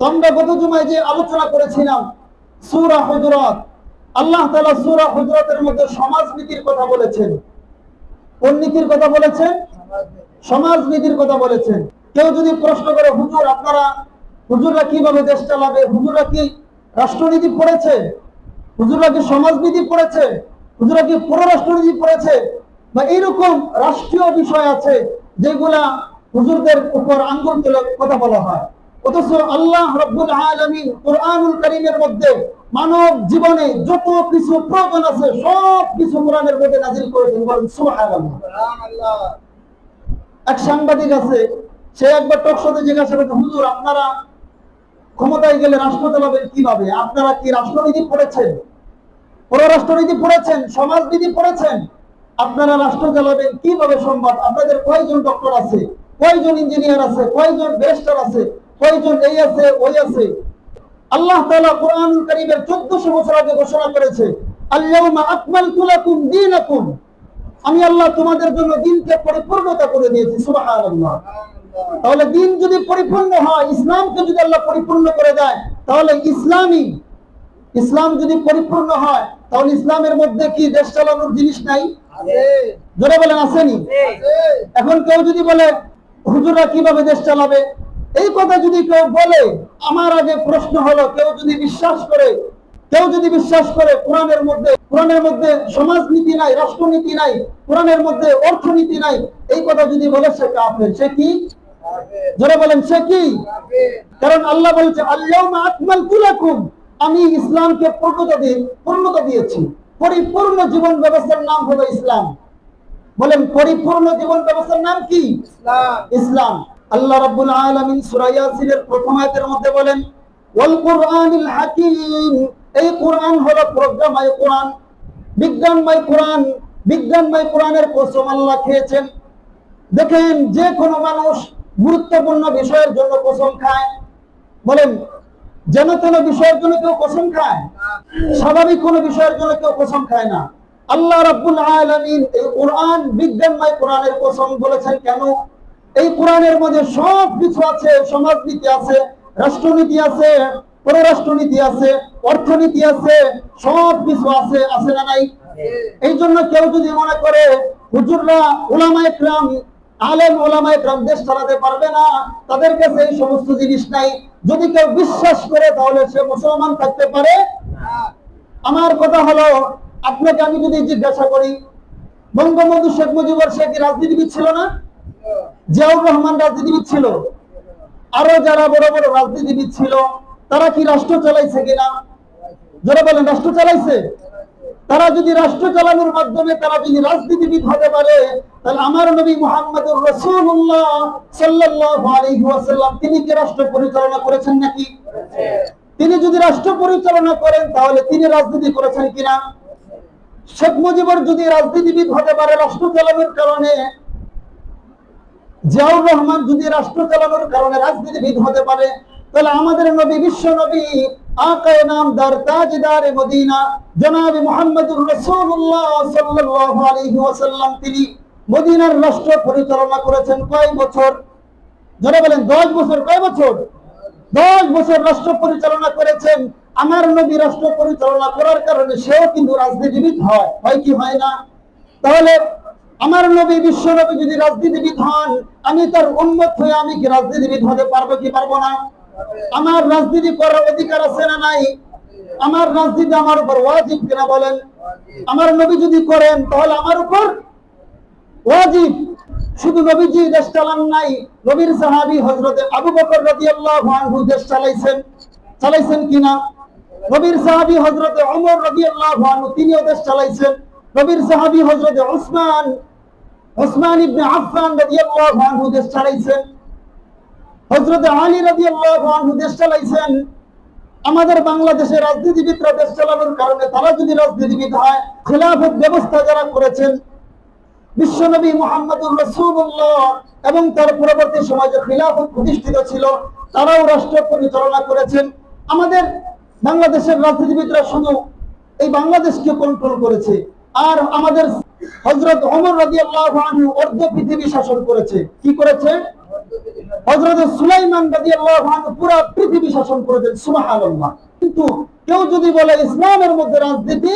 তো আমরা গত জুমায় যে আলোচনা করেছিলাম, সূরা হুজুরাত, আল্লাহ তাআলা সূরা হুজুরাতের মধ্যে সমাজনীতির কথা বলেছেন। কোন নীতির কথা বলেছেন? সমাজনীতির কথা বলেছেন। কেউ যদি প্রশ্ন করে, হুজুর, আপনারা, হুজুররা কীভাবে দেশ চালাবে? হুজুররা কি রাষ্ট্রনীতি পড়েছে হুজুররা কি সমাজনীতি পড়েছে হুজুররা কি পররাষ্ট্রনীতি পড়েছে বা এইরকম রাষ্ট্রীয় বিষয় আছে যেগুলা হুজুরদের উপর আঙ্গুল তুলে কথা বলা হয়। অথচ আল্লাহ রব্বুল আলামিন কোরআনুল কারীমের মধ্যে মানব জীবনে যত কিছু প্রয়োজন আছে, সব কিছু কোরআনের মধ্যে নাজিল করেছেন বলেন এক সাংবাদিক আছে, সে একবার টক জিজ্ঞাসা হুজুর, আপনারা ক্ষমতায় গেলে রাষ্ট্র চালাবেন কীভাবে? আপনারা কি রাষ্ট্রনীতি পড়েছেন? পররাষ্ট্রনীতি পড়েছেন? সমাজনীতি পড়েছেন? আপনারা রাষ্ট্র চালাবেন কীভাবে সম্ভব? আপনাদের কয়জন ডক্টর আছে? কয়জন ইঞ্জিনিয়ার আছে? কয়জন ব্যারিস্টার আছে? কয়জন এই আছে ওই আছে। আল্লাহ তাআলা কোরআন কারীমের 1400 বছর আগে ঘোষণা করেছে আল-ইয়াউমা আকমালতু লাকুম দীনাকুম। আমি আল্লাহ তোমাদের জন্য দিনকে পরিপূর্ণতা করে দিয়েছি সুবহানাল্লাহ। তাহলে দিন যদি পরিপূর্ণ হয় ইসলামকে যদি আল্লাহ পরিপূর্ণ করে দেয় তাহলে ইসলামই। ইসলাম যদি পরিপূর্ণ হয় তাহলে ইসলামের মধ্যে কি দেশ চালানোর জিনিস নাই? জোরে বলেন আসেনি? এখন কেউ যদি বলে হুজুরা কীভাবে দেশ চালাবে? এই কথা যদি কেউ বলে আমার আগে প্রশ্ন হলো কেউ যদি বিশ্বাস করে কেউ যদি বিশ্বাস করে কোরআনের মধ্যে কোরআনের মধ্যে সমাজনীতি নাই রাষ্ট্রনীতি নাই কোরআনের মধ্যে অর্থনীতি নাই এই কথা যদি বলে সে কাফের সে কি? জোরে বলেন সে কি? কারণ আল্লাহ বলছে লাকুম। আমি ইসলামকে পূর্ণতা দিয়ে পূর্ণতা দিয়েছি। পরিপূর্ণ জীবন ব্যবস্থার নাম হলো ইসলাম। বলেন পরিপূর্ণ জীবন ব্যবস্থার নাম কি? ইসলাম। আল্লাহ রাব্বুল আলামিন সূরা ইয়াসিনের প্রথম আয়াতের মধ্যে বলেন, ওয়াল কুরআনিল হাকীম এই কোরআন হলো প্রজ্ঞাময় কোরআন, বিজ্ঞানময় কোরআন, বিজ্ঞানময় কোরআনের কসম আল্লাহ খেয়েছেন। দেখেন, যে কোনো মানুষ গুরুত্বপূর্ণ বিষয়ের জন্য কসম খায়। বলেন, যেন কোনো বিষয়ের জন্য কেউ কসম খায়, স্বাভাবিক কোনো বিষয়ের জন্য কেউ কসম খায় না। আল্লাহ রাব্বুল আলামিন এই কোরআন বিজ্ঞানময় কোরআনের কসম বলেছেন কেন? এই কোরআনের মধ্যে সব কিছু আছে, সমাজনীতি আছে, রাষ্ট্রনীতি আছে, পররাষ্ট্রনীতি আছে, অর্থনীতি আছে, সব কিছু আছে আছে না নাই? এই জন্য কেউ যদি মনে করে, হুজুররা ওলামা ইকরাম আলেম ওলামা ইকরাম দেশ চালাতে পারবে না, তাদের কাছে এই সমস্ত জিনিস নাই। যদি কেউ বিশ্বাস করে, তাহলে সে মুসলমান থাকতে পারে। আমার কথা হলো, আপনাকে আমি যদি জিজ্ঞাসা করি, বঙ্গবন্ধু শেখ মুজিবুর শেখ রাজনীতিবিদ ছিল না? জিয়াউর রহমান রাজনীতিবিদ ছিল। আরও যারা বড় বড় রাজনীতিবিদ ছিল, তারা কি রাষ্ট্র চালাইছে কিনা? যারা বলেন, রাষ্ট্র চালাইছে? তারা যদি রাষ্ট্র চালানোর মাধ্যমে তারা যদি রাজনীতিবিদ হতে পারে, তাহলে আমার নবী মুহাম্মদুর রাসূলুল্লাহ সাল্লাল্লাহু আলাইহি তিনি কি রাষ্ট্র পরিচালনা করেছেন নাকি? তিনি যদি রাষ্ট্র পরিচালনা করেন, তাহলে তিনি রাজনীতি করেছেন কিনা? শেখ মুজিবুর যদি রাজনীতিবিদ হতে পারে, রাষ্ট্র চালানোর কারণে জিয়াউর রহমান যদি রাষ্ট্র চালানোর কারণে রাজনীতিবিদ হতে পারে, তাহলে আমাদের নবী, বিশ্ব নবী রাষ্ট্র পরিচালনা বছর? বলেন 10 বছর বছর? 10 বছর রাষ্ট্র পরিচালনা করেছেন। আমার নবী রাষ্ট্র পরিচালনা করার কারণে সেও কিন্তু রাজনীতিবিদ হয় কি হয় না? তাহলে আমার নবী, বিশ্ব নবী যদি রাজনীতিবিদ হন, আমি তার উন্মত হয়ে আমি কি রাজনীতিবিদ হতে পারব কি পারব না? আমার রাজনীতি করার অধিকার আছে না নাই? আমার রাজনীতি আমার উপর ওয়াজিব কিনা বলেন? আমার নবী যদি করেন, তাহলে আমার উপর ওয়াজিব। শুধু নবীজি দেশ চালান নাই, নবীর সাহাবী হযরতে আবু বকর রাদিয়াল্লাহু আল্লাহ দেশ চালাইছেন। চালাইছেন কিনা? নবীর সাহাবী হযরতে ওমর রাদিয়াল্লাহু আনহু তিনিও দেশ চালাইছেন। নবীর সাহাবী হযরতে উসমান উসমান ইবনে আফফান রাদিয়াল্লাহু আনহু দেশ চালাইছেন হযরতে আলী রাদিয়াল্লাহু আনহু দেশ চালাইছেন। আমাদের বাংলাদেশের রাজনীতিবিদরা দেশ চালানোর কারণে তারা যদি রাজনীতিবিদ হয়, খেলাফত ব্যবস্থা যারা করেছেন, বিশ্বনবী মোহাম্মদুর রসুল্লাহ এবং তার পরবর্তী সমাজে খিলাফত প্রতিষ্ঠিত ছিল, তারাও রাষ্ট্র পরিচালনা করেছেন। আমাদের বাংলাদেশের রাজনীতিবিদরা শুধু এই বাংলাদেশকে কন্ট্রোল করেছে। আর আমাদের হজরত অমর রাজি আল্লাহ অর্ধ পৃথিবী শাসন করেছে। কি করেছে? হযরত সুলাইমান রাদিয়াল্লাহু আনহু পুরো পৃথিবী শাসন করেছেন কিন্তু কেউ যদি বলে ইসলামের মধ্যে রাজনীতি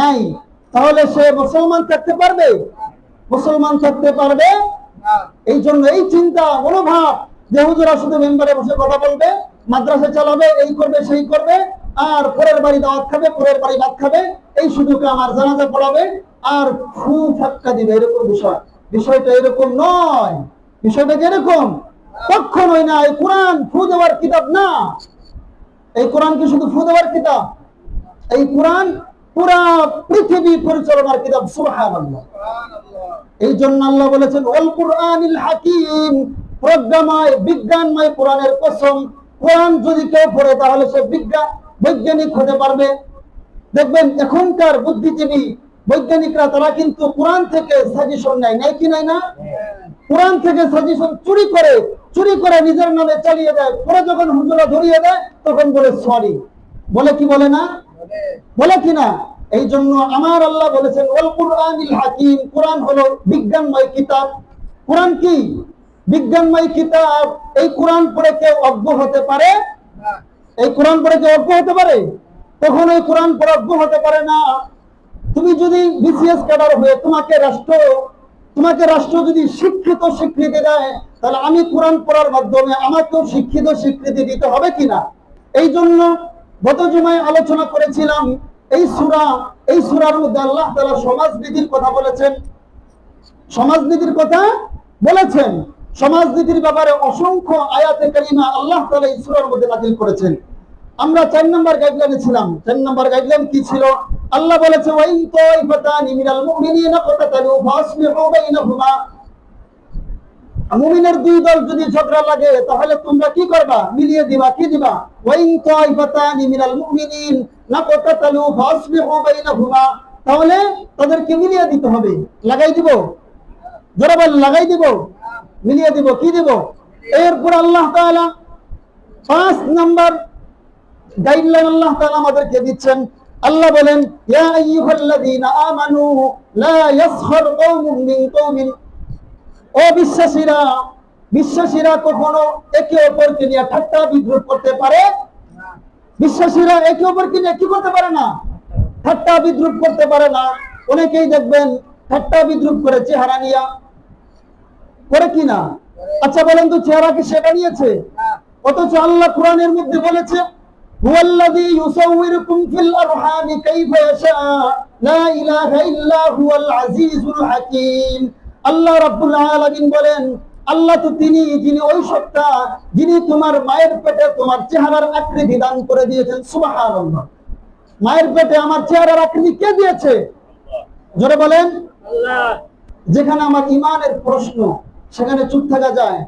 নাই, তাহলে সে মুসলমান থাকতে পারবে? মুসলমান থাকতে পারবে? এই জন্য এই চিন্তা, মনোভাব যে হুজুরা শুধু মেম্বারে বসে কথা বলবে, মাদ্রাসা চালাবে, এই করবে, সেই করবে আর পরের বাড়ি দাওয়াত খাবে, পরের বাড়ি ভাত খাবে, এই সুযোগে আমার জানাজা পড়াবে, আর ফু ফাক্কা দিবে, এরকম বিষয়। বিষয়টা এরকম নয়। বিষয়টা কখনোই না, এই কোরআন ফু দেওয়ার কিতাব না। এই কোরআন কি শুধু ফু দেওয়ার কিতাব? এই কোরআন পুরা পৃথিবী পরিচালনার কিতাব, সুবহানাল্লাহ। এই জন্য আল্লাহ বলেছেন, ওয়াল কুরআনিল হাকিম, প্রজ্ঞাময়, বিজ্ঞানময় কোরআনের কসম। কোরআন যদি কেউ পড়ে, তাহলে সে বিজ্ঞান বৈজ্ঞানিক হতে পারবে। দেখবেন এখনকার বুদ্ধিজীবী বৈজ্ঞানিকরা, তারা কিন্তু কোরআন থেকে সাজেশন নেয়। নেয় কি নাই না? কোরআন থেকে সাজেশন চুরি করে চুরি করে নিজের নামে চালিয়ে দেয়। পরে যখন হুজুরা ধরিয়ে দেয়, তখন বলে সরি বলে কি বলে না? বলে কিনা এই জন্য আমার আল্লাহ বলেছেন, ওয়াল কুরআনিল হাকিম। কোরআন হলো বিজ্ঞানময় কিতাব। কোরআন কি? বিজ্ঞানময় কিতাব। এই কোরআন পড়ে কেউ অজ্ঞ হতে পারে? এই কোরআন পড়ে কেউ অজ্ঞ হতে পারে? তখন এই কোরআন পড়ে অজ্ঞ হতে পারে না। তুমি যদি বিসিএস ক্যাডার হয়ে তোমাকে রাষ্ট্র তোমাকে রাষ্ট্র যদি শিক্ষিত স্বীকৃতি দেয়, তাহলে আমি কোরআন পড়ার মাধ্যমে আমাকেও শিক্ষিত স্বীকৃতি দিতে হবে কিনা? এই জন্য গত জুমায় আলোচনা করেছিলাম, এই সুরা, এই সুরার মধ্যে আল্লাহ তাআলা সমাজনীতির কথা বলেছেন। সমাজনীতির কথা বলেছেন। সমাজনীতির ব্যাপারে অসংখ্য আয়াতে কারিমা আল্লাহ তাআলা এই সূরার মধ্যে নাযিল করেছেন। আমরা চার নম্বর গাইডলাইনে ছিলাম। চার নম্বর গাইডলাইন কি ছিল? আল্লাহ বলেছে মুমিনের দুই দল যদি ঝগড়া লাগে, তাহলে তোমরা কি করবা? মিলিয়ে দিবা, কি দিবা? ওয়াইন তাইফাতানি মিনাল মুমিনিন নাকাতালু ফাসলিহু বাইনাহুমা। তাহলে তাদেরকে মিলিয়ে দিতে হবে। লাগাই দিব? জোরে বল লাগাই দিব? মিলিয়ে দিব, কি দিব? এরপর আল্লাহ পাঁচ নাম্বার গাইডলাইন আল্লাহ আমাদেরকে দিচ্ছেন। আল্লাহ বলেন বিশ্বাসীরা কখনো একে অপরকে নিয়ে ঠাট্টা বিদ্রুপ করতে পারে? বিশ্বাসীরা একে অপরকে নিয়ে কি করতে পারে না? ঠাট্টা বিদ্রুপ করতে পারে না। অনেকেই দেখবেন ঠাট্টা বিদ্রুপ করে চেহারা নিয়া করে কি না? আচ্ছা বলেন তো চেহারা কি সে বানিয়েছে? অথচ আল্লাহ কোরআনের মধ্যে বলেছে হুয়াল্লাযী ইউসাউwirukum ফিল আরহামি কাইফা ইয়াশা লা ইলাহা ইল্লা হুয়াল আজিজুল হাকীম। আল্লাহ রাব্বুল আলামিন বলেন আল্লাহ তো তিনি যিনি ওই সত্তা যিনি তোমার মায়ের পেটে তোমার চেহারার আকৃতি দান করে দিয়েছেন। সুবহানাল্লাহ। মায়ের পেটে আমার চেহারার আকৃতি কে দিয়েছে? জোরে বলেন। যেখানে আমার ইমানের প্রশ্ন। সেখানে চুপ থাকা যায়।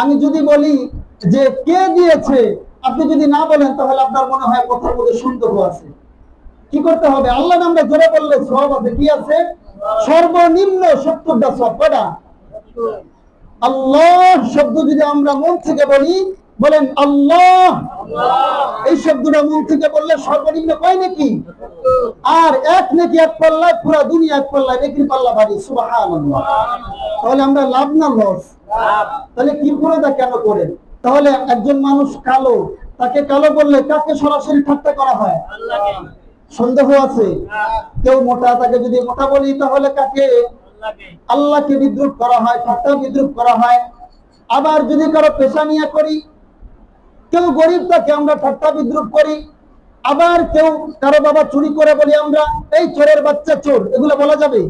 আমি যদি বলি যে কে দিয়েছে, আপনি যদি না বলেন তাহলে আপনার মনে হয় কথার মধ্যে সন্দেহ আছে। কি করতে হবে? আল্লাহ নামটা জোরে বললে সব আছে। কি আছে? সর্বনিম্ন সত্তরটা সব কটা আল্লাহ শব্দ যদি আমরা মন থেকে বলি বলেন, আল্লাহ। এই শব্দটা মুখ থেকে বললে সর্বনিম্ন কয় নাকি? আর এক নাকি এক পাল্লায়, পুরা দুনিয়া এক পাল্লায় নেকির পাল্লা বাড়ি, সুবহানাল্লাহ। তাহলে আমরা লাভ না লস? তাহলে কি করে তা কেন করেন? তাহলে একজন মানুষ কালো, তাকে কালো বললে কাকে সরাসরি ঠাট্টা করা হয়? সন্দেহ আছে? কেউ মোটা, তাকে যদি মোটা বলি, তাহলে কাকে? আল্লাহকে বিদ্রুপ করা হয়, ঠাট্টা বিদ্রুপ করা হয়। আবার যদি কারও পেশা নিয়ে করি কেউ গরিব তাকে আমরা ঠাট্টা বিদ্রুপ করি, আবার কেউ কারও বাবা চুরি করে বলি আমরা, এই চোরের বাচ্চা চোর এগুলো বলা যাবে?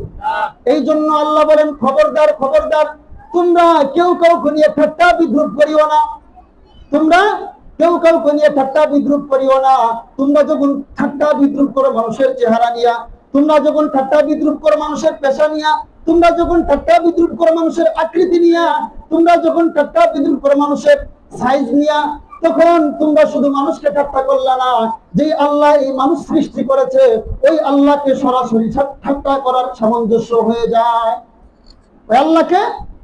এই জন্য আল্লাহ বলেন, খবরদার খবরদার, তোমরা কেউ কাউকে নিয়ে ঠাট্টা বিদ্রুপ করিও না। তোমরা কেউ কাউকে নিয়ে ঠাট্টা বিদ্রুপ করিও না। তোমরা যখন ঠাট্টা বিদ্রুপ করো মানুষের চেহারা নিয়া, তোমরা যখন ঠাট্টা বিদ্রুপ করো মানুষের পেশা নিয়া, তোমরা যখন ঠাট্টা বিদ্রুপ করো মানুষের আকৃতি নিয়া, তোমরা যখন ঠাট্টা বিদ্রুপ করো মানুষের সাইজ নিয়া তখন তোমরা শুধু মানুষকে ঠাট্টা করলে না যে আল্লাহ এই মানুষ সৃষ্টি করেছে, ওই আল্লাহকে সরাসরি ঠাট্টা করার সামঞ্জস্য হয়ে যায়। ওই আল্লাহকে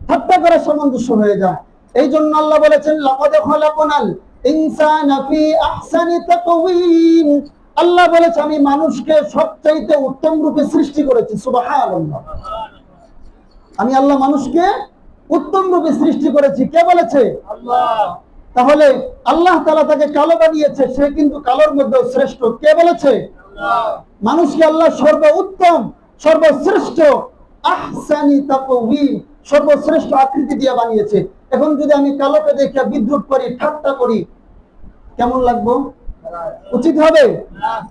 ঠাট্টা করার সামঞ্জস্য হয়ে যায়। এই জন্য আল্লাহ বলেছেন, লাকাদ খালাকনাল আল্লাহ বলেছে, আমি মানুষকে সবচাইতে উত্তম রূপে সৃষ্টি করেছি। আমি আল্লাহ মানুষকে উত্তম রূপে সৃষ্টি করেছি। কে বলেছে? তাহলে আল্লাহ তালা তাকে কালো বানিয়েছে, সে কিন্তু কালোর মধ্যে শ্রেষ্ঠ। কে বলেছে? মানুষকে আল্লাহ সর্ব উত্তম সর্বশ্রেষ্ঠ আহসানি তাকওয়িম, সর্বশ্রেষ্ঠ আকৃতি দিয়ে বানিয়েছে। এখন যদি আমি কালোকে দেখে বিদ্রুপ করি, ঠাট্টা করি, কেমন লাগবো? উচিত হবে?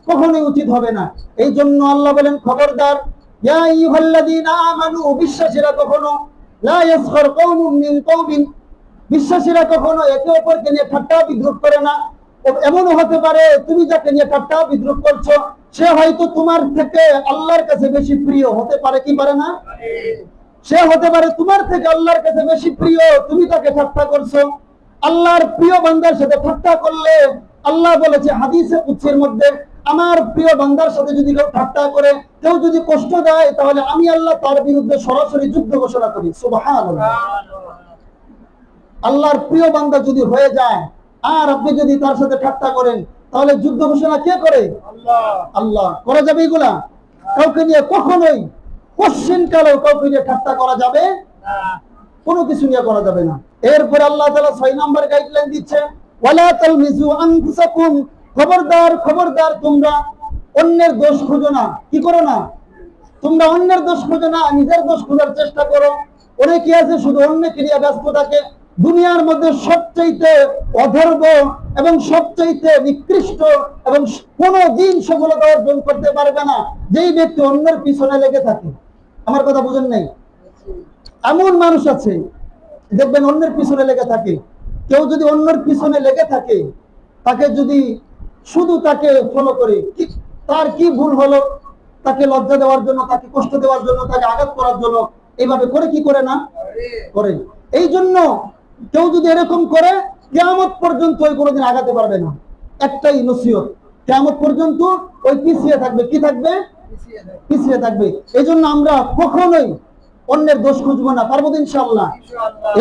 কখনোই উচিত হবে না। এই জন্য আল্লাহ বলেন, খবরদার, ইয়া আইয়ুহাল্লাযীনা আমানু, বিশ্বাসীরা কখনো, লা ইয়াসখার কওমুম মিন কওমিন বিশ্বাসীরা কখনো একে অপরকে নিয়ে ঠাট্টা বিদ্রুপ করে না। এমনও হতে পারে, তুমি যাকে নিয়ে ঠাট্টা বিদ্রুপ করছ, সে হয়তো তোমার থেকে আল্লাহর কাছে বেশি প্রিয় হতে পারে কি পারে না? সে হতে পারে তোমার থেকে আল্লাহর কাছে বেশি প্রিয়, তুমি তাকে ঠাট্টা করছ। আল্লাহর প্রিয় বান্দার সাথে ঠাট্টা করলে, আল্লাহ বলেছে হাদিসে কুচ্ছের মধ্যে, আমার প্রিয় বান্দার সাথে যদি কেউ ঠাট্টা করে, কেউ যদি কষ্ট দেয়, তাহলে আমি আল্লাহ তার বিরুদ্ধে সরাসরি যুদ্ধ ঘোষণা করি। সুবহানাল্লাহ। আল্লাহর প্রিয় বান্দা যদি হয়ে যায় আর আপনি যদি তার সাথে ঠাট্টা করেন তাহলে যুদ্ধ ঘোষণা কে করে? আল্লাহ। করা যাবে এগুলা? কাউকে নিয়ে কখনোই কোশ্চিন কালেও কাউকে নিয়ে ঠাট্টা করা যাবে কোনো কিছু নিয়ে করা যাবে না। এরপরে আল্লাহ তাআলা ছয় নম্বর গাইডলাইন দিচ্ছে খবরদার খবরদার তোমরা অন্যের দোষ খুঁজো না। কি করো না? তোমরা অন্যের দোষ খুঁজো না নিজের দোষ খোঁজার চেষ্টা করো। অনেকে আছে শুধু অন্যকে নিয়ে ব্যস্ত থাকে। দুনিয়ার মধ্যে সবচাইতে অধর্ব এবং সবচাইতে নিকৃষ্ট এবং কোনো দিন সফলতা অর্জন করতে পারবে না, যেই ব্যক্তি অন্যের পিছনে লেগে থাকে। আমার কথা বুঝেন নাই? এমন মানুষ আছে, দেখবেন অন্যের পিছনে লেগে থাকে। কেউ যদি অন্যের পিছনে লেগে থাকে, তাকে যদি শুধু তাকে ফলো করে তার কি ভুল হলো? তাকে লজ্জা দেওয়ার জন্য, তাকে কষ্ট দেওয়ার জন্য, তাকে আঘাত করার জন্য, এইভাবে করে কি করে না? করে। এই জন্য কেউ যদি এরকম করে কেয়ামত পর্যন্ত ওই কোনোদিন আগাতে পারবে না। একটাই নসিহত কেয়ামত পর্যন্ত ওই পিছিয়ে থাকবে। কি থাকবে? পিছিয়ে থাকবে। এই জন্য আমরা কখনোই অন্যের দোষ খুঁজবো না। পারব ইনশাআল্লাহ।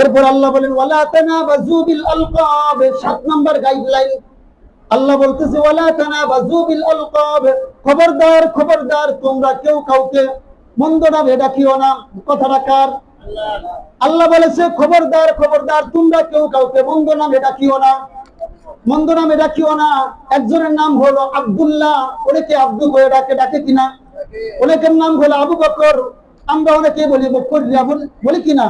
এরপর আল্লাহ বলেন ওয়ালা তানাবাজু বিল আলকাব। সাত নাম্বার গাইডলাইন আল্লাহ বলতেছে ওয়ালা তানাবাজু বিল আলকাব। খবরদার খবরদার তোমরা কেউ কাউকে মন্দ নামে ডাকিও না। কথাটা কার? আল্লাহ বলেছে খবরদার খবরদার তোমরা কেউ কাউকে মন্দ নামে ডাকিও না। মন্দ নামে ডাকিও না। একজনের নাম হলো আব্দুল্লাহ। অনেকে আব্দুল হয়ে ডাকে ডাকে কিনা? অনেকের নাম হলো আবু বকর। আমরা অনেকে বলি বকর বলি বলি কিনা?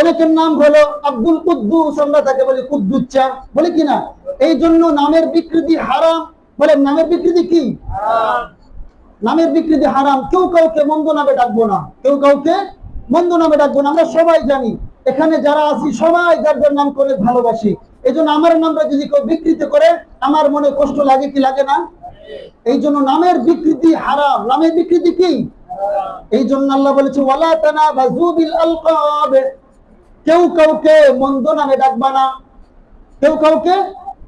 অনেকের নাম হলো আব্দুল কুদ্দুস। আমরা তাকে বলি কুদ্দুচ্চা বলি কিনা? এই জন্য নামের বিকৃতি হারাম। বলে নামের বিকৃতি কি? নামের বিকৃতি হারাম। কেউ কাউকে মন্দ নামে ডাকবো না। কেউ কাউকে মন্দ নামে ডাকবো আমরা সবাই জানি। এখানে যারা আছি, সবাই যার নাম করে ভালোবাসি। এই জন্য আমার নামটা যদি কেউ বিকৃতি করে, আমার মনে কষ্ট লাগে কি লাগে না? এই জন্য নামের বিকৃতি হারাম। নামের বিকৃতি কি? এই জন্য আল্লাহ বলেছে কেউ কাউকে মন্দ নামে ডাকবা না। কেউ কাউকে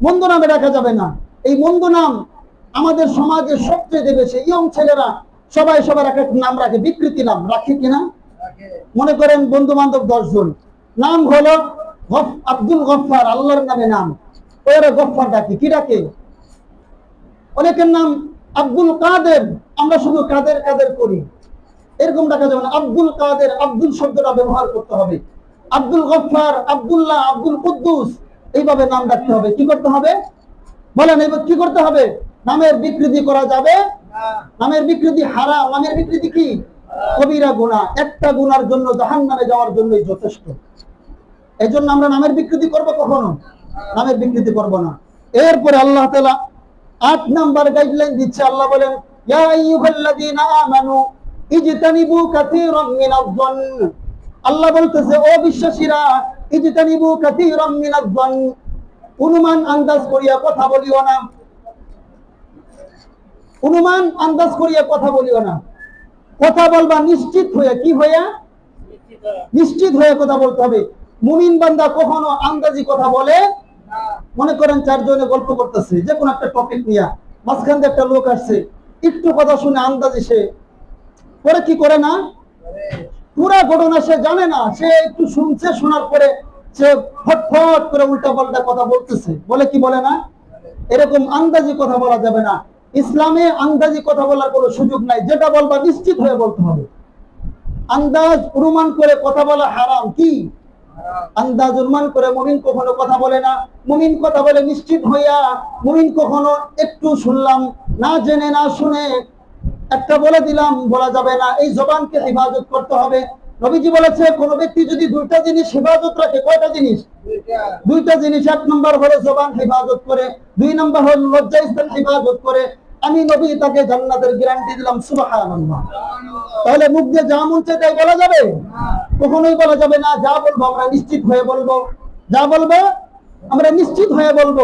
মন্দ নামে ডাকা যাবে না। এই মন্দ নাম আমাদের সমাজে সবচেয়ে বেশি। ইয়ং ছেলেরা সবাই সবার এক এক নাম রাখে। বিকৃতি নাম রাখে কিনা? মনে করেন বন্ধু বান্ধব দশজন। নাম হলো আব্দুল গফার আল্লাহর নামে নাম। ওরা গফফার ডাকে কি ডাকে? অনেকের নাম আব্দুল কাদের আমরা শুধু কাদের কাদের করি। এরকম ডাকা যাবে না আব্দুল কাদের আব্দুল শব্দটা ব্যবহার করতে হবে। আব্দুল গফফার আব্দুল্লাহ আব্দুল কুদ্দুস এইভাবে নাম ডাকতে হবে। কি করতে হবে? বলেন এবার কি করতে হবে? নামের বিকৃতি করা যাবে? নামের বিকৃতি হারাম। নামের বিকৃতি কি? কবিরা গুণা একটা গুনার জন্য জাহান নামে যাওয়ার জন্যই যথেষ্ট। এই জন্য আমরা নামের বিকৃতি করব কখনো? নামের বিকৃতি করব না। এরপরে আল্লাহ তাআলা আট নাম্বার গাইডলাইন দিচ্ছে, আল্লাহ বলেন আল্লাহ বলতেছে ইজতানিবু অনুমান আন্দাজ করিয়া কথা বলিও না। অনুমান আন্দাজ করিয়া কথা বলিও না। কথা বলবা নিশ্চিত হয়ে, কি হইয়া? নিশ্চিত হয়ে কথা বলতে হবে। মুমিন বান্দা কখনো আন্দাজি কথা বলে মনে করেন চারজনে গল্প করতেছে, যে কোনো একটা টপিক নিয়ে। মাঝখান দিয়ে একটা লোক আসছে, একটু কথা শুনে আন্দাজি সে। পরে কি করে না? পুরা ঘটনা সে জানে না। সে একটু শুনছে, শোনার পরে সে ফটফট করে উল্টা পাল্টা কথা বলতেছে। বলে কি বলে না? এরকম আন্দাজি কথা বলা যাবে না। ইসলামে আন্দাজি কথা বলার কোনো সুযোগ নাই। যেটা বলবা নিশ্চিত হয়ে বলতে হবে। আন্দাজ অনুমান করে কথা বলা হারাম কি? আন্দাজুল মান করে মুমিন কখনো কথা বলে না। মুমিন কথা বলে নিশ্চিত হইয়া মুমিন কখনো একটু শুনলাম না জেনে না শুনে একটা বলে দিলাম বলা যাবে না। এই জবানকে হেফাজত করতে হবে। নবীজি বলেছে কোন ব্যক্তি যদি দুইটা জিনিস হেফাজত রাখে কয়টা জিনিস? দুইটা। জিনিস এক নম্বর হলো জবান হেফাজত করে দুই নম্বর হলো লজ্জা স্থান হেফাজত করে আমি নবী তাকে জান্নাতের গ্যারান্টি দিলাম, সুবহানাল্লাহ। তাহলে মুখ দিয়ে যা মন চায় তাই বলা যাবে? কখনোই বলা যাবে না, যা বলব আমরা নিশ্চিত হয়ে বলব। যা বলব, আমরা নিশ্চিত হয়ে বলব।